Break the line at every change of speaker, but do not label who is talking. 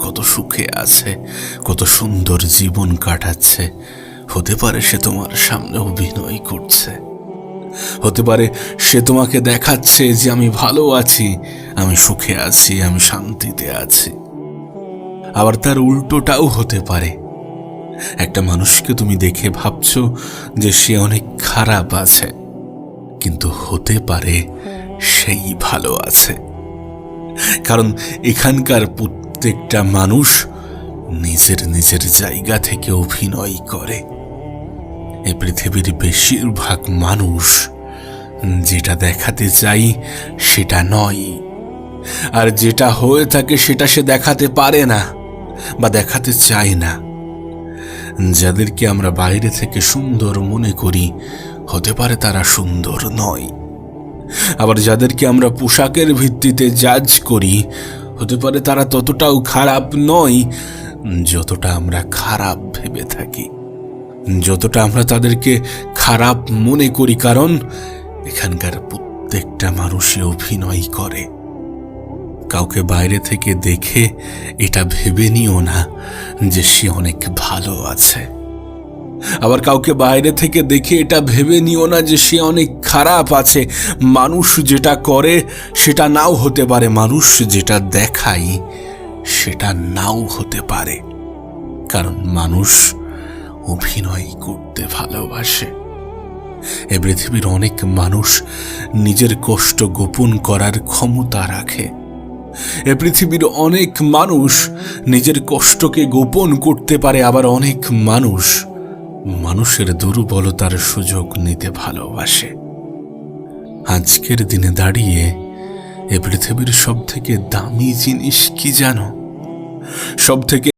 কত সুখে আছে, কত সুন্দর জীবন কাটাচ্ছে। হতে পারে সে তোমার সামনে অভিনয় করছে। হতে পারে সে তোমাকে দেখাচ্ছে যে আমি ভালো আছি, আমি সুখে আছি, আমি শান্তিতে আছি। আবার তার উল্টোটাও হতে পারে। একটা মানুষকে তুমি দেখে ভাবছ যে সে অনেক খারাপ আছে, কিন্তু হতে পারে সেই ভালো আছে। কারণ এখানকার প্রত্যেকটা মানুষ নিজের নিজের জায়গা থেকে অভিনয় করে। এই পৃথিবীর বেশিরভাগ মানুষ যেটা দেখাতে চাই সেটা নয়। আর যেটা হয়ে থাকে সেটা সে দেখাতে পারে না বা দেখাতে চায় না। যাদেরকে আমরা বাইরে থেকে সুন্দর মনে করি, হতে পারে তারা সুন্দর নয়। আবার যাদেরকে আমরা পোশাকের ভিত্তিতে জাজ করি হতে পারে তারা ততটাও খারাপ নয়, যতটা আমরা খারাপ ভেবে থাকি। যতটা আমরা তাদেরকে খারাপ মনে করি, কারণ এখানকার প্রত্যেকটা মানুষই অভিনয় করে। কাউকে বাইরে থেকে দেখে এটা ভেবে নিও না যে সে অনেক ভালো আছে। আবার কাউকে বাইরে থেকে দেখে এটা ভেবে নিও না যে সে অনেক খারাপ আছে। মানুষ যেটা করে, সেটা নাও হতে পারে। মানুষ যেটা দেখায়, সেটা নাও হতে পারে। কারণ মানুষ অভিনয় করতে ভালোবাসে। এ পৃথিবীর অনেক মানুষ নিজের কষ্ট গোপন করার ক্ষমতা রাখে। এ পৃথিবীর অনেক মানুষ নিজের কষ্টকে গোপন করতে পারে, আবার অনেক মানুষ মানুষের দুর্বলতার সুযোগ নিতে ভালোবাসে। আজকের দিনে দাঁড়িয়ে এ পৃথিবীর সব থেকে দামি জিনিস কি জানো? সব থেকে